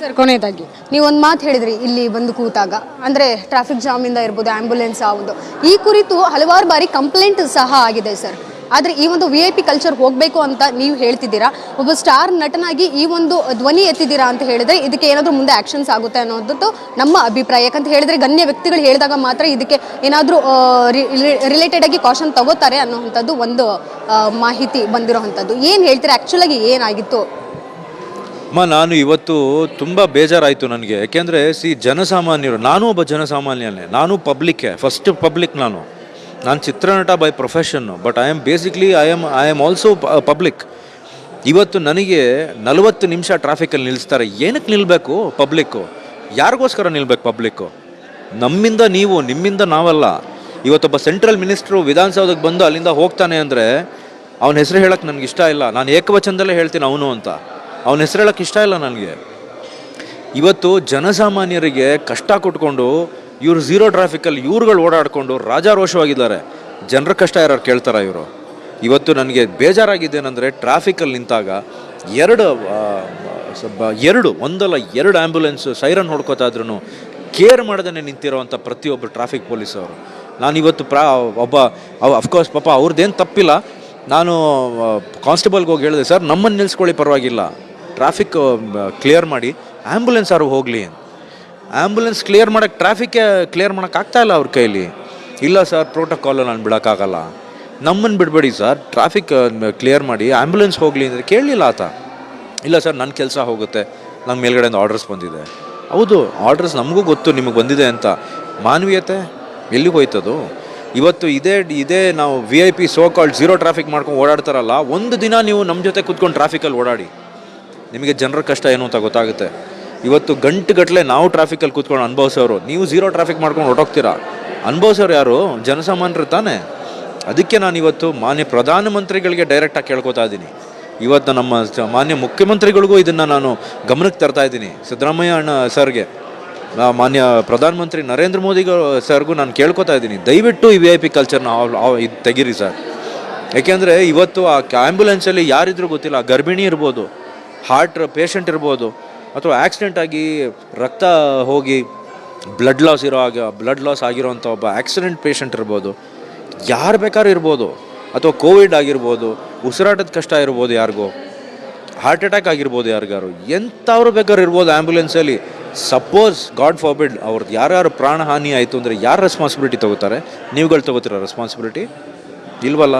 Sir, ಕೊನೆಯದಾಗಿ ನೀವು ಒಂದು ಮಾತು ಹೇಳಿದ್ರಿ, ಇಲ್ಲಿ ಬಂದು ಕೂತಾಗ. ಅಂದರೆ ಟ್ರಾಫಿಕ್ ಜಾಮಿಂದ ಇರ್ಬೋದು ಆ್ಯಂಬುಲೆನ್ಸ್ ಆ ಒಂದು ಈ ಕುರಿತು ಹಲವಾರು ಬಾರಿ ಕಂಪ್ಲೇಂಟ್ ಸಹ ಆಗಿದೆ, ಸರ್. ಆದರೆ, ಈ ಒಂದು ವಿ ಐ ಪಿ ಕಲ್ಚರ್ ಹೋಗಬೇಕು ಅಂತ ನೀವು ಹೇಳ್ತಿದ್ದೀರಾ? ಒಬ್ಬ ಸ್ಟಾರ್ ನಟನಾಗಿ ಈ ಒಂದು ಧ್ವನಿ ಎತ್ತಿದ್ದೀರಾ ಅಂತ ಹೇಳಿದ್ರೆ, ಇದಕ್ಕೆ ಏನಾದರೂ ಮುಂದೆ ಆ್ಯಕ್ಷನ್ಸ್ ಆಗುತ್ತೆ ಅನ್ನೋದು ನಮ್ಮ ಅಭಿಪ್ರಾಯ. ಯಾಕಂತ ಹೇಳಿದ್ರೆ, ಗಣ್ಯ ವ್ಯಕ್ತಿಗಳು ಹೇಳಿದಾಗ ಮಾತ್ರ ಇದಕ್ಕೆ ಏನಾದರೂ ರಿಲೇಟೆಡ್ ಆಗಿ ಕಾಷನ್ ತಗೋತಾರೆ ಅನ್ನೋವಂಥದ್ದು ಒಂದು ಮಾಹಿತಿ ಬಂದಿರೋವಂಥದ್ದು ಏನು ಹೇಳ್ತೀರಾ? ಆ್ಯಕ್ಚುಲಾಗಿ ಏನಾಗಿತ್ತು? ಅಮ್ಮ, ನಾನು ಇವತ್ತು ತುಂಬ ಬೇಜಾರಾಯಿತು ನನಗೆ. ಯಾಕೆಂದರೆ ಸಿ ಜನಸಾಮಾನ್ಯರು, ನಾನು ಒಬ್ಬ ಜನಸಾಮಾನ್ಯನೇ, ನಾನು ಪಬ್ಲಿಕ್ಕೆ ಫಸ್ಟ್ ಪಬ್ಲಿಕ್ ನಾನು. ನಾನು ಚಿತ್ರನಟ by profession but I am basically I am I am also public ಇವತ್ತು ನನಗೆ ನಲವತ್ತು ನಿಮಿಷ ಟ್ರಾಫಿಕಲ್ಲಿ ನಿಲ್ಲಿಸ್ತಾರೆ ಏನಕ್ಕೆ ನಿಲ್ಲಬೇಕು ಪಬ್ಲಿಕ್ಕು ಯಾರಿಗೋಸ್ಕರ ನಿಲ್ಲಬೇಕು ಪಬ್ಲಿಕ್ಕು ನಮ್ಮಿಂದ ನೀವು, ನಿಮ್ಮಿಂದ ನಾವಲ್ಲ. ಇವತ್ತೊಬ್ಬ ಸೆಂಟ್ರಲ್ ಮಿನಿಸ್ಟ್ರು ವಿಧಾನಸೌಧಕ್ಕೆ ಬಂದು ಅಲ್ಲಿಂದ ಹೋಗ್ತಾನೆ ಅಂದರೆ, ಅವನ ಹೆಸರು ಹೇಳಕ್ಕೆ ನನಗೆ ಇಷ್ಟ ಇಲ್ಲ. ನಾನು ಏಕವಚನದಲ್ಲೇ ಹೇಳ್ತೀನಿ ಅವನು ಅಂತ. ಅವನ ಹೆಸರು ಇಷ್ಟ ಇಲ್ಲ ನನಗೆ. ಇವತ್ತು ಜನಸಾಮಾನ್ಯರಿಗೆ ಕಷ್ಟ ಕೊಟ್ಕೊಂಡು ಇವರು ಝೀರೋ ಟ್ರಾಫಿಕಲ್ಲಿ ಇವ್ರುಗಳು ಓಡಾಡಿಕೊಂಡು ರಾಜಾರೋಷವಾಗಿದ್ದಾರೆ. ಜನರ ಕಷ್ಟ ಯಾರು ಕೇಳ್ತಾರ ಇವರು? ಇವತ್ತು ನನಗೆ ಬೇಜಾರಾಗಿದ್ದೇನೆಂದರೆ ಟ್ರಾಫಿಕಲ್ಲಿ ನಿಂತಾಗ ಎರಡು ಎರಡು, ಒಂದಲ್ಲ ಎರಡು ಆ್ಯಂಬುಲೆನ್ಸ್ ಸೈರನ್ ಹೊಡ್ಕೋತಾ ಇದ್ರೂ ಕೇರ್ ಮಾಡ್ದೇ ನಿಂತಿರೋವಂಥ ಪ್ರತಿಯೊಬ್ಬ ಟ್ರಾಫಿಕ್ ಪೊಲೀಸವರು. ನಾನು ಇವತ್ತು ಪ್ರಾ, ಒಬ್ಬ ಅಫ್ಕೋರ್ಸ್ ಪಾಪ ಅವ್ರದ್ದೇನು ತಪ್ಪಿಲ್ಲ. ನಾನು ಕಾನ್ಸ್ಟೇಬಲ್ಗೆ ಹೋಗಿ ಹೇಳಿದೆ, ಸರ್ ನಮ್ಮನ್ನು ನಿಲ್ಲಿಸ್ಕೊಳ್ಳಿ ಪರವಾಗಿಲ್ಲ. ಟ್ರಾಫಿಕ್ ಕ್ಲಿಯರ್ ಮಾಡಿ ಆ್ಯಂಬುಲೆನ್ಸ್ ಯಾರು ಹೋಗಲಿ ಆ್ಯಂಬುಲೆನ್ಸ್ ಕ್ಲಿಯರ್ ಮಾಡೋಕ್ಕೆ ಟ್ರಾಫಿಕ್ಕೆ ಕ್ಲಿಯರ್ ಮಾಡೋಕ್ಕೆ ಆಗ್ತಾ ಇಲ್ಲ ಅವ್ರ ಕೈಲಿ. ಇಲ್ಲ ಸರ್ ಪ್ರೋಟೋಕಾಲು ನಾನು ಬಿಡೋಕ್ಕಾಗಲ್ಲ. ನಮ್ಮನ್ನು ಬಿಡಬೇಡಿ ಸರ್ ಟ್ರಾಫಿಕ್ ಕ್ಲಿಯರ್ ಮಾಡಿ ಆ್ಯಂಬುಲೆನ್ಸ್ ಹೋಗಲಿ ಅಂದರೆ ಕೇಳಲಿಲ್ಲ ಆತ. ಇಲ್ಲ ಸರ್ ನನ್ನ ಕೆಲಸ ಹೋಗುತ್ತೆ. ನಮ್ಮ ಮೇಲ್ಗಡೆಯಿಂದ ಆರ್ಡರ್ಸ್ ಬಂದಿದೆ. ಹೌದು ಆರ್ಡರ್ಸ್ ನಮಗೂ ಗೊತ್ತು, ನಿಮಗೆ ಬಂದಿದೆ ಅಂತ. ಮಾನವೀಯತೆ, ಎಲ್ಲಿಗೆ ಹೋಯ್ತದು? ಇವತ್ತು ಇದೇ ಇದೇ ನಾವು V I P so called zero traffic ಮಾಡ್ಕೊಂಡು ಓಡಾಡ್ತಾರಲ್ಲ, ಒಂದು ದಿನ ನೀವು ನಮ್ಮ ಜೊತೆ ಕೂತ್ಕೊಂಡು ಟ್ರಾಫಿಕಲ್ಲಿ ಓಡಾಡಿ. ನಿಮಗೆ ಜನರ ಕಷ್ಟ ಏನು ಅಂತ ಗೊತ್ತಾಗುತ್ತೆ. ಇವತ್ತು ಗಂಟುಗಟ್ಟಲೆ ನಾವು ಟ್ರಾಫಿಕಲ್ಲಿ ಕೂತ್ಕೊಂಡು ಅನುಭವಿಸೋರು ನೀವು ಝೀರೋ ಟ್ರಾಫಿಕ್ ಮಾಡ್ಕೊಂಡು ಹೊರಟೋಗ್ತೀರಾ? ಅನುಭವಿಸೋರು ಯಾರು? ಜನಸಾಮಾನ್ಯರು ತಾನೇ. ಅದಕ್ಕೆ ನಾನು ಇವತ್ತು ಮಾನ್ಯ ಪ್ರಧಾನಮಂತ್ರಿಗಳಿಗೆ ಡೈರೆಕ್ಟಾಗಿ ಕೇಳ್ಕೊತಾ ಇದ್ದೀನಿ. ಇವತ್ತು ನಮ್ಮ ಮಾನ್ಯ ಮುಖ್ಯಮಂತ್ರಿಗಳಿಗೂ ಇದನ್ನು ನಾನು ಗಮನಕ್ಕೆ ತರ್ತಾ ಇದ್ದೀನಿ. ಸಿದ್ದರಾಮಯ್ಯ ಅಣ್ಣ ಸರ್ಗೆ ಮಾನ್ಯ ಪ್ರಧಾನಮಂತ್ರಿ ನರೇಂದ್ರ ಮೋದಿಗೂ ಸರ್ಗೂ ನಾನು ಕೇಳ್ಕೊತಾ ಇದ್ದೀನಿ. ದಯವಿಟ್ಟು ಈ ವಿ ಐ ಪಿ ಕಲ್ಚರ್ನ ಇದು ತೆಗೀರಿ ಸರ್. ಯಾಕೆಂದರೆ ಇವತ್ತು ಆ ಆ್ಯಂಬುಲೆನ್ಸಲ್ಲಿ ಯಾರಿದ್ರೂ ಗೊತ್ತಿಲ್ಲ, ಗರ್ಭಿಣಿ ಇರ್ಬೋದು. ಹಾರ್ಟ್ ಪೇಷಂಟ್ ಇರ್ಬೋದು, ಅಥವಾ ಆಕ್ಸಿಡೆಂಟ್ ಆಗಿ ರಕ್ತ ಹೋಗಿ ಬ್ಲಡ್ ಲಾಸ್ ಇರೋ ಆಗ ಬ್ಲಡ್ ಲಾಸ್ ಆಗಿರೋಂಥ ಒಬ್ಬ ಆಕ್ಸಿಡೆಂಟ್ ಪೇಷಂಟ್ ಇರ್ಬೋದು. ಯಾರು ಬೇಕಾದ್ರೂ ಇರ್ಬೋದು, ಅಥವಾ ಕೋವಿಡ್ ಆಗಿರ್ಬೋದು, ಉಸಿರಾಟದ ಕಷ್ಟ ಇರ್ಬೋದು ಯಾರಿಗೋ ಹಾರ್ಟ್ ಅಟ್ಯಾಕ್ ಆಗಿರ್ಬೋದು ಯಾರಿಗಾರು ಎಂಥವ್ರು ಬೇಕಾದ್ರೂ ಇರ್ಬೋದು ಆ್ಯಂಬುಲೆನ್ಸಲ್ಲಿ ಸಪೋಸ್ ಗಾಡ್ ಫಾರ್ಬಿಡ್ ಅವ್ರದ್ದು ಯಾರ್ಯಾರು ಪ್ರಾಣ ಹಾನಿ ಆಯಿತು ಅಂದರೆ ಯಾರು ರೆಸ್ಪಾನ್ಸಿಬಿಲಿಟಿ ತಗೋತಾರೆ? ನೀವುಗಳು ತಗೋತೀರ ರೆಸ್ಪಾನ್ಸಿಬಿಲಿಟಿ ಇಲ್ವಲ್ಲ?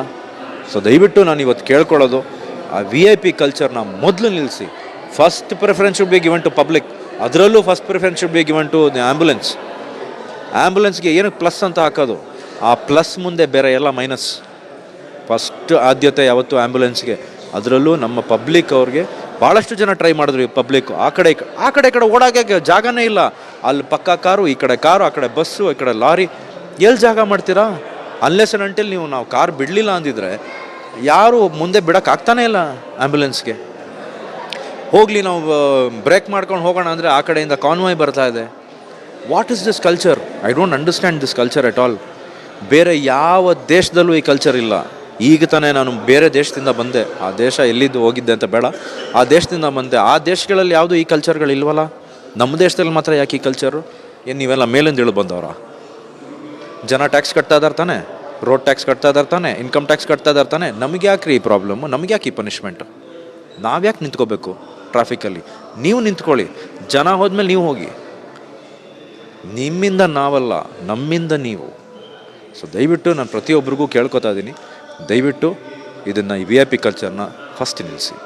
ಸೊ ದಯವಿಟ್ಟು ನಾನು ಇವತ್ತು ಕೇಳ್ಕೊಳ್ಳೋದು. ಆ ವಿ ಐ ಪಿ ಕಲ್ಚರ್ನ ಮೊದಲು ನಿಲ್ಲಿಸಿ first preference should be given to public ಅದರಲ್ಲೂ first preference should be given to the ambulance ಆ್ಯಂಬುಲೆನ್ಸ್ಗೆ ಏನಕ್ಕೆ ಪ್ಲಸ್ ಅಂತ ಹಾಕೋದು? ಆ ಪ್ಲಸ್ ಮುಂದೆ ಬೇರೆ ಎಲ್ಲ ಮೈನಸ್ ಫಸ್ಟ್ ಆದ್ಯತೆ ಯಾವತ್ತು ಆ್ಯಂಬುಲೆನ್ಸ್ಗೆ ಅದರಲ್ಲೂ ನಮ್ಮ ಪಬ್ಲಿಕ್ ಅವ್ರಿಗೆ ಭಾಳಷ್ಟು ಜನ ಟ್ರೈ ಮಾಡಿದ್ರು ಈ ಪಬ್ಲಿಕ್ ಆ ಕಡೆ ಆ ಕಡೆ ಕಡೆ ಓಡಾಕೆ ಜಾಗನೇ ಇಲ್ಲ. ಅಲ್ಲಿ ಪಕ್ಕ ಕಾರು, ಈ ಕಡೆ ಕಾರು, ಆ ಕಡೆ ಬಸ್ಸು, ಈ ಕಡೆ ಲಾರಿ. ಎಲ್ಲಿ ಜಾಗ ಮಾಡ್ತೀರಾ? ಅನ್ಲೆಸ್ ಅಂಟಿಲ್ ನೀವು ನಾವು ಕಾರ್ ಬಿಡಲಿಲ್ಲ ಅಂದಿದ್ರೆ ಯಾರು ಮುಂದೆ ಬಿಡೋಕೆ ಆಗ್ತಾನೇ ಇಲ್ಲ ಆ್ಯಂಬುಲೆನ್ಸ್ಗೆ ಹೋಗಲಿ ನಾವು ಬ್ರೇಕ್ ಮಾಡ್ಕೊಂಡು ಹೋಗೋಣ ಅಂದರೆ ಆ ಕಡೆಯಿಂದ ಕಾನ್ವಾಯ್ ಬರ್ತಾ ಇದೆ. What is this culture I don't understand this culture at all ಬೇರೆ ಯಾವ ದೇಶದಲ್ಲೂ ಈ ಕಲ್ಚರ್ ಇಲ್ಲ. ಈಗ ತಾನೇ ನಾನು ಬೇರೆ ದೇಶದಿಂದ ಬಂದೆ. ಆ ದೇಶ ಎಲ್ಲಿದ್ದು ಹೋಗಿದ್ದೆ ಅಂತ ಬೇಡ. ಆ ದೇಶದಿಂದ ಬಂದೆ. ಆ ದೇಶಗಳಲ್ಲಿ ಯಾವುದು ಈ ಕಲ್ಚರ್ಗಳು ಇಲ್ವಲ್ಲ? ನಮ್ಮ ದೇಶದಲ್ಲಿ ಮಾತ್ರ ಯಾಕೆ ಈ ಕಲ್ಚರು ಏನು ನೀವೆಲ್ಲ ಮೇಲಿಂದ ಇಳಿದು ಬಂದವರ ಜನ ಟ್ಯಾಕ್ಸ್ ಕಟ್ತಾ ಇದ್ದಾರೆ ತಾನೆ? ರೋಡ್ ಟ್ಯಾಕ್ಸ್ ಕಟ್ತಾ ಇದ್ದಾರೆ ಇನ್ಕಮ್ ಟ್ಯಾಕ್ಸ್ ಕಟ್ತಾ ಇದ್ದಾರೆ ತಾನೆ, ನಮಗೆ ಯಾಕೆ ಈ ಪ್ರಾಬ್ಲಮ್ಮು ನಮಗೆ ಯಾಕೆ ಈ ಪನಿಷ್ಮೆಂಟು ನಾವ್ಯಾಕೆ ನಿಂತ್ಕೋಬೇಕು ಟ್ರಾಫಿಕಲ್ಲಿ ನೀವು ನಿಂತ್ಕೊಳ್ಳಿ, ಜನ ಹೋದ್ಮೇಲೆ ನೀವು ಹೋಗಿ. ನಿಮ್ಮಿಂದ ನಾವಲ್ಲ, ನಮ್ಮಿಂದ ನೀವು. ಸೊ ದಯವಿಟ್ಟು ನಾನು ಪ್ರತಿಯೊಬ್ಬರಿಗೂ ಕೇಳ್ಕೊತಾ ಇದ್ದೀನಿ. ದಯವಿಟ್ಟು ಇದನ್ನು ಈ ವಿ ಐ ಪಿ ಕಲ್ಚರ್ನ ಫಸ್ಟ್ ನಿಲ್ಲಿಸಿ